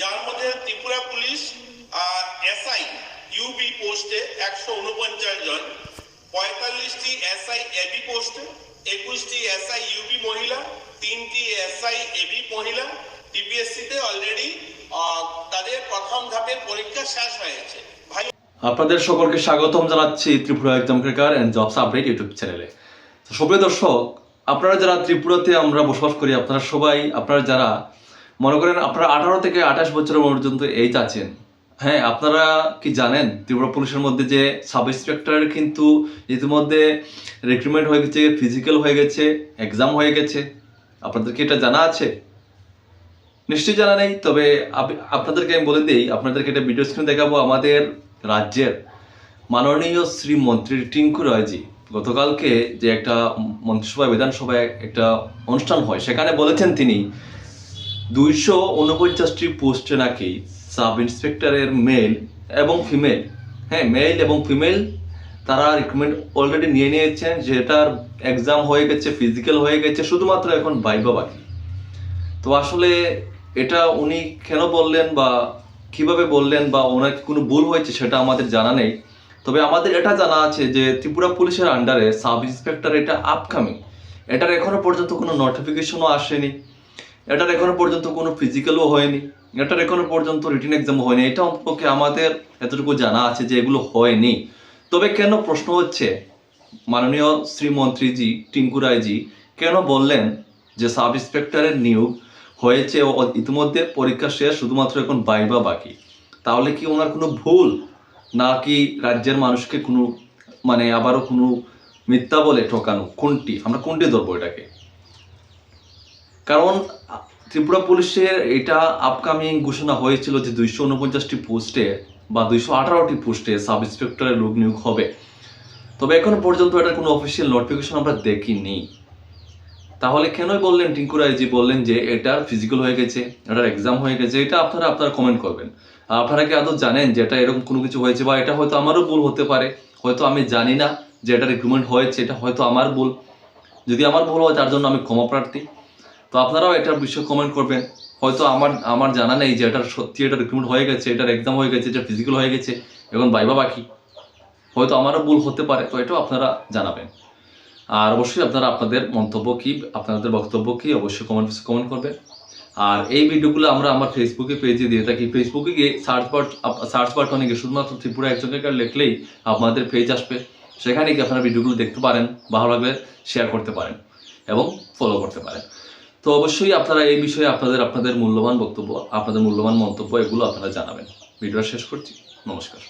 যার মধ্যে Tripura police SI UV পোস্টে একশো উনপঞ্চাশ জন, পঁয়তাল্লিশটি এসআই এবি পোস্টে, একুশটি এসআই ইউবি মহিলা, তিনটি এসআই এবি মহিলা টিপিএসসিতে অলরেডি তাদের প্রথম ধাপের পরীক্ষা শেষ হয়েছে। আপনাদের সকলকে স্বাগতম জানাচ্ছি ত্রিপুরা একদম career and jobs update YouTube চ্যানেলে সুপ্রিয় দর্শক, আপনারা যারা ত্রিপুরাতে আমরা বসবাস করি, আপনারা সবাই, আপনারা যারা মনে করেন আপনারা আঠারো থেকে আঠাশ বছরের পর্যন্ত এইজ আছেন হ্যাঁ আপনারা কি জানেন ত্রিপুরা পুলিশের মধ্যে যে সাব ইন্সপেক্টরের কিন্তু ইতিমধ্যে রিক্রুটমেন্ট হয়ে গেছে ফিজিক্যাল হয়ে গেছে এক্সাম হয়ে গেছে। আপনাদের কি এটা জানা আছে? নিশ্চয়ই জানা নেই, তবে আপনাদেরকে আমি বলে দিই, আপনাদেরকে একটা ভিডিও স্ক্রিন দেখাবো আমাদের রাজ্যের মাননীয় শ্রী মন্ত্রী টিঙ্কু রায়জি। গতকালকে যে একটা মন্ত্রিসভায়, বিধানসভায় একটা অনুষ্ঠান হয়, সেখানে বলেছেন তিনি দুইশো উনপঞ্চাশটি পোস্টে নাকি সাব ইন্সপেক্টরের মেল এবং ফিমেল। হ্যাঁ মেল এবং ফিমেল তারা রিক্রুটমেন্ট অলরেডি নিয়ে নিয়েছেন যেটার এক্সাম হয়ে গেছে ফিজিক্যাল হয়ে গেছে, শুধুমাত্র এখন বাইবা বাকি। তো আসলে এটা উনি কেন বললেন বা কীভাবে বললেন বা ওনার কোনো ভুল হয়েছে সেটা আমাদের জানা নেই। তবে আমাদের এটা জানা আছে যে ত্রিপুরা পুলিশের আন্ডারে সাব ইন্সপেক্টর এটা আপকামিং এটার এখনও পর্যন্ত কোনো নোটিফিকেশনও আসেনি। এটার এখনও পর্যন্ত কোনো ফিজিক্যালও হয়নি। এটার এখনও পর্যন্ত রিটেন এক্সামও হয়নি। এটা অন্তপক্ষে আমাদের এতটুকু জানা আছে যে এগুলো হয়নি। তবে কেন প্রশ্ন হচ্ছে, মাননীয় শ্রীমন্ত্রীজি টিঙ্কু রায়জি কেন বললেন যে সাব ইন্সপেক্টরের নিয়োগ হয়েছে ইতিমধ্যে পরীক্ষা শেষ শুধুমাত্র এখন বাইবা বাকি? তাহলে কি ওনার কোনো ভুল? নাকি রাজ্যের মানুষকে কোনো মানে আবারও কোনো মিথ্যা বলে ঠকানো? কোনটি? আমরা কোনটি ধরবো এটাকে? কারণ, ত্রিপুরা পুলিশের এটা আপকামিং ঘোষণা হয়েছিল যে দুইশো উনপঞ্চাশটি পোস্টে বা দুইশো আঠারোটি পোস্টে সাব ইন্সপেক্টরের লোক নিয়োগ হবে। তবে এখনও পর্যন্ত এটার কোনো অফিসিয়াল নোটিফিকেশন আমরা দেখিনি। তাহলে কেনই বললেন টিঙ্কু রায়জি? বললেন যে এটার ফিজিক্যাল হয়ে গেছে, এটার এক্সাম হয়ে গেছে, এটা আপনারা আপনারা কমেন্ট করবেন। আর আপনারা কি আদৌ জানেন যে এটা এরকম কোনো কিছু হয়েছে বা এটা হয়তো আমারও ভুল হতে পারে? হয়তো আমি জানি না যে এটা রিক্রুটমেন্ট হয়েছে, এটা হয়তো আমার ভুল। যদি আমার ভুল হয় তার জন্য আমি ক্ষমা প্রার্থী। তো আপনারাও এটার বিষয়ে কমেন্ট করবেন। হয়তো আমার আমার জানা নেই যে এটার সত্যি এটা রিক্রুটমেন্ট হয়ে গেছে, এটার এক্সাম হয়ে গেছে, এটা ফিজিক্যাল হয়ে গেছে, এখন বাইবা বাকি। হয়তো আমারও ভুল হতে পারে, তো এটাও আপনারা জানাবেন। আর অবশ্যই আপনারা আপনাদের মন্তব্য কী, আপনাদের বক্তব্য কী, অবশ্যই কমেন্ট কমেন্ট করবেন। আর এই ভিডিওগুলো আমরা আমার ফেসবুকে পেজে দিয়ে থাকি। ফেসবুকে গিয়ে সার্চ বাট সার্চ বাটনে গিয়ে শুধুমাত্র ত্রিপুরা একজনকে লিখলেই আপনাদের পেজ আসবে। সেখানে গিয়ে আপনারা ভিডিওগুলো দেখতে পারেন, ভালো লাগলে শেয়ার করতে পারেন এবং ফলো করতে পারেন। তো অবশ্যই আপনারা এই বিষয়ে আপনাদের আপনাদের মূল্যবান বক্তব্য, আপনাদের মূল্যবান মন্তব্য এগুলো আপনারা জানাবেন। ভিডিও শেষ করছি। নমস্কার।